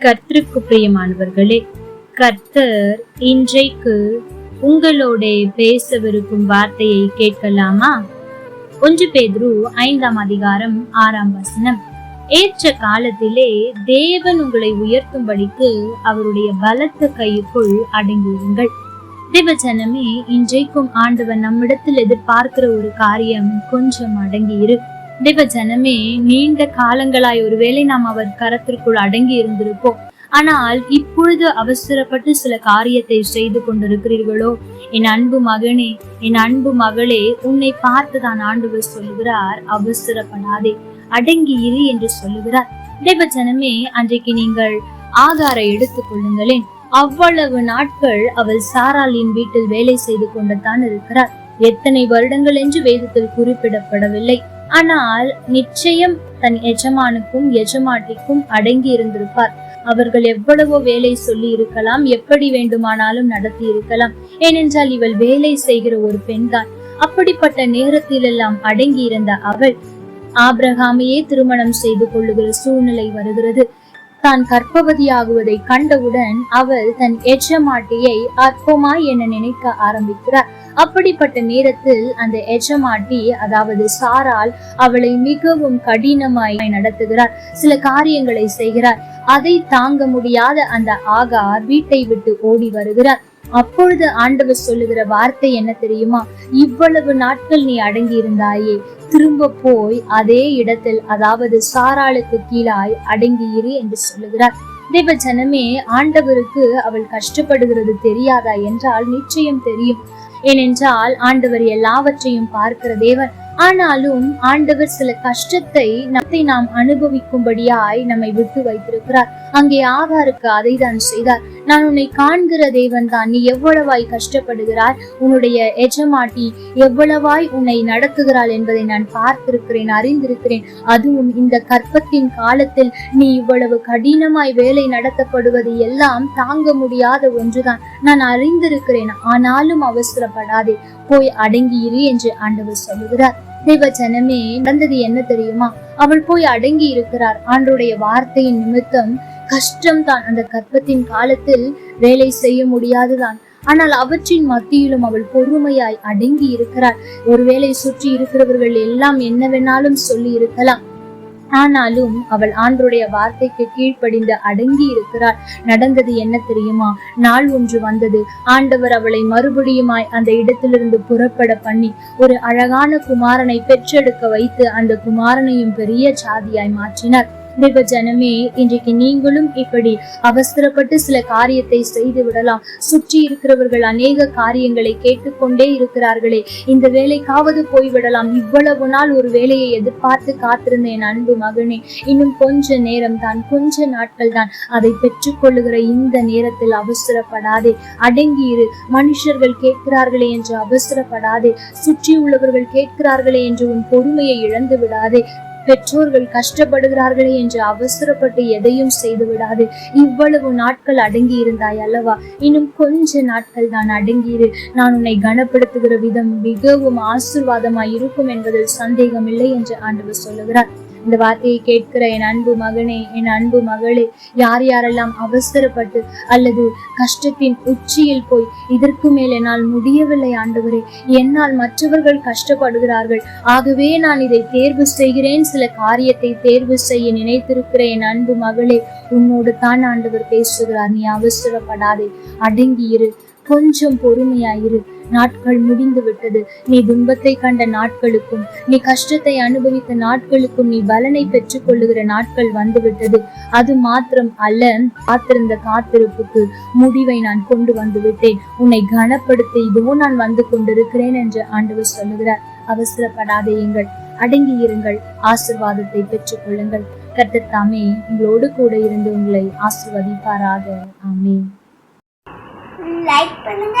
கர்த்தருக்கு பிரியமானவர்களே கர்த்தர் இன்றைக்கு உங்களோட பேசவிருக்கும் வார்த்தையை கேட்கலாமா? ஒன்று பேதுரு ஐந்தாம் அதிகாரம் ஆறாம் வசனம். ஏற்ற காலத்திலே தேவன் உங்களை உயர்த்தும்படிக்கு அவருடைய பலத்த கைக்குள் அடங்கியிருங்கள். தேவஜனமே இன்றைக்கும் ஆண்டவன் நம்மிடத்தில் எதிர்பார்க்கிற ஒரு காரியம் கொஞ்சம் அடங்கியிரு. தேவ ஜனமே நீண்ட காலங்களாய் ஒருவேளை நாம் அவர் கரத்திற்குள் அடங்கி இருந்திருப்போம். ஆனால் இப்பொழுது அவசரப்பட்டு சில காரியத்தை செய்து கொண்டிருக்கிறீர்களோ? என் அன்பு மகனே என் அன்பு மகளே உன்னை பார்த்து தான் ஆண்டவர் சொல்லுகிறார் அவசரப்படாதே. அடங்கி இரு என்று சொல்லுகிறார். தேவ ஜனமே அன்றைக்கு நீங்கள் ஆகார எடுத்துக் கொள்ளுங்களேன். அவ்வளவு நாட்கள் அவள் சாராலின் வீட்டில் வேலை செய்து கொண்டுதான் இருக்கிறார் எத்தனை வருடங்கள் என்று வேதத்தில் குறிப்பிடப்படவில்லை. ஆனால் நிச்சயம் தன் எஜமானுக்கும் எஜமாட்டிக்கும் அடங்கி இருந்திருப்பார் அவர்கள் எவ்வளவோ வேலை சொல்லி இருக்கலாம் எப்படி வேண்டுமானாலும் நடத்தி இருக்கலாம். ஏனென்றால் இவள் வேலை செய்கிற ஒரு பெண்தான். அப்படிப்பட்ட நேரத்திலெல்லாம் அடங்கி இருந்த அவள் ஆபிரகாமையே திருமணம் செய்து கொள்ளுகிற சூழ்நிலை வருகிறது. தான் கர்ப்பவதியாகுவதை கண்டவுடன் அவள் தன் எஜமாட்டியை அற்பமாய் என நினைக்க ஆரம்பிக்கிறார். அப்படிப்பட்ட நேரத்தில் அந்த எஜமாட்டி அதாவது சாரால் அவளை மிகவும் கடினமாய் நடத்துகிறார். சில காரியங்களை செய்கிறார். அதை தாங்க முடியாத அந்த ஆகார் வீட்டை விட்டு ஓடி வருகிறார். அப்பொழுது ஆண்டவர் சொல்லுகிற வார்த்தை என்ன தெரியுமா? இவ்வளவு நாட்கள் நீ அடங்கி இருந்தாயே திரும்ப போய் அதே இடத்தில் அதாவது சாராளுக்கு கீழாய் அடங்கியிரு என்று சொல்லுகிறார். தேவ ஜனமே ஆண்டவருக்கு அவள் கஷ்டப்படுகிறது தெரியாதா என்றால் நிச்சயம் தெரியும். ஏனென்றால் ஆண்டவர் எல்லாவற்றையும் பார்க்கிற தேவன். ஆனாலும் ஆண்டவர் சில கஷ்டத்தை நம்மை நாம் அனுபவிக்கும்படியாய் நம்மை விட்டு வைத்திருக்கிறார். அங்கே ஆகாருக்கு அதை தான் செய்தார். நான் உன்னை காண்கிற தேவன் தான் நீ எவ்வளவாய் கஷ்டப்படுகிறாய்? உன்னுடைய எஜமாட்டி எவ்வளவாய் உன்னை நடத்துகிறாள் என்பதை நான் பார்த்திருக்கிறேன் அறிந்திருக்கிறேன். அதுவும் இந்த கற்பத்தின் காலத்தில் நீ இவ்வளவு கடினமாய் வேலை நடத்தப்படுவது எல்லாம் தாங்க முடியாத ஒன்றுதான். நான் அறிந்திருக்கிறேன் ஆனாலும் அவசரப்படாதே. போய் அடங்கியிரு என்று ஆண்டவர் சொல்லுகிறார். தேவ ஜனமே நடந்தது என்ன தெரியுமா? அவள் போய் அடங்கி இருக்கிறார் ஆண்டுடைய வார்த்தையின் நிமித்தம் கஷ்டம் தான் அந்த கற்பத்தின் காலத்தில் வேலை செய்ய முடியாதுதான். ஆனால் அவற்றின் மத்தியிலும் அவள் பொறுமையாய் அடங்கி இருக்கிறாள். ஒருவேளை சுற்றி இருக்கிறவர்கள் எல்லாம் என்ன வேணாலும் சொல்லி இருக்கலாம். ஆனாலும் அவள் ஆண்டருடைய வார்த்தைக்கு கீழ்ப்படிந்து அடங்கி இருக்கிறாள். நடந்தது என்ன தெரியுமா? நாள் ஒன்று வந்தது. ஆண்டவர் அவளை மறுபடியுமாய் அந்த இடத்திலிருந்து புறப்பட பண்ணி ஒரு அழகான குமாரனை பெற்றெடுக்க வைத்து அந்த குமாரனையும் பெரிய சாதியாய் மாற்றினார். தேவ ஜனமே இன்றைக்கு நீங்களும் இப்படி அவசரப்பட்டு சில காரியத்தை செய்து விடலாம் சுற்றி இருக்கிறவர்கள் அநேக காரியங்களை கேட்டுக்கொண்டே இருக்கிறார்களே. இந்த வேலைக்காவது போய்விடலாம். இவ்வளவு நாள் ஒரு வேலையை எதிர்பார்த்து காத்திருந்த என் அன்பு மகனே. இன்னும் கொஞ்ச நேரம் தான் கொஞ்ச நாட்கள் தான் அதை பெற்றுக்கொள்ளுகிற இந்த நேரத்தில் அவசரப்படாதே. அடங்கி இரு மனுஷர்கள் கேட்கிறார்களே என்று அவசரப்படாதே. சுற்றி உள்ளவர்கள் கேட்கிறார்களே என்று உன் பொறுமையை இழந்து விடாதே பெற்றோர்கள் கஷ்டப்படுகிறார்களே என்று அவசரப்பட்டு எதையும் செய்து விடாது. இவ்வளவு நாட்கள் அடங்கி இருந்தாய் அல்லவா? இன்னும் கொஞ்ச நாட்கள் தான் அடங்கியிரு நான் உன்னை கனப்படுத்துகிற விதம் மிகவும் ஆசிர்வாதமாய் இருக்கும் என்பதில் சந்தேகமில்லை என்று ஆண்டவர் சொல்லுகிறார். இந்த வார்த்தையை கேட்கிற என் அன்பு மகனே என் அன்பு மகளே யார் யாரெல்லாம் அவசரப்பட்டு அல்லது கஷ்டத்தின் உச்சியில் போய் இதற்கு மேல் என்னால் முடியவில்லை ஆண்டவரே என்னால் மற்றவர்கள் கஷ்டப்படுகிறார்கள். ஆகவே நான் இதை தேர்வு செய்கிறேன் சில காரியத்தை தேர்வு செய்ய நினைத்திருக்கிற என் அன்பு மகளே உன்னோடு தான் ஆண்டவர் பேசுகிறார் நீ அவசரப்படாதே. அடங்கி இரு கொஞ்சம் பொறுமையாயிரு. நாட்கள் முடிந்து விட்டது நீ துன்பத்தை கண்ட நாட்களுக்கும் நீ கஷ்டத்தை அனுபவித்த நாட்களுக்கும் நீ பலனை பெற்றுக் கொள்ளுகிற நாட்கள் வந்துவிட்டது. அது மாத்திரம் அல்ல காத்திருந்த காத்திருப்புக்கு முடிவை நான் கொண்டு வந்து விட்டேன் உன்னை கனப்படுத்த இதுவும் நான் வந்து கொண்டிருக்கிறேன் என்று ஆண்டவர் சொல்லுகிறார். அவசரப்படாதேயுங்கள் அடங்கி இருங்கள் ஆசிர்வாதத்தை பெற்றுக் கொள்ளுங்கள். கர்த்தர் தாமே உங்களோடு கூட இருந்து உங்களை ஆசிர்வதிப்பாராக. ஆமே லைக் பண்ணுங்க.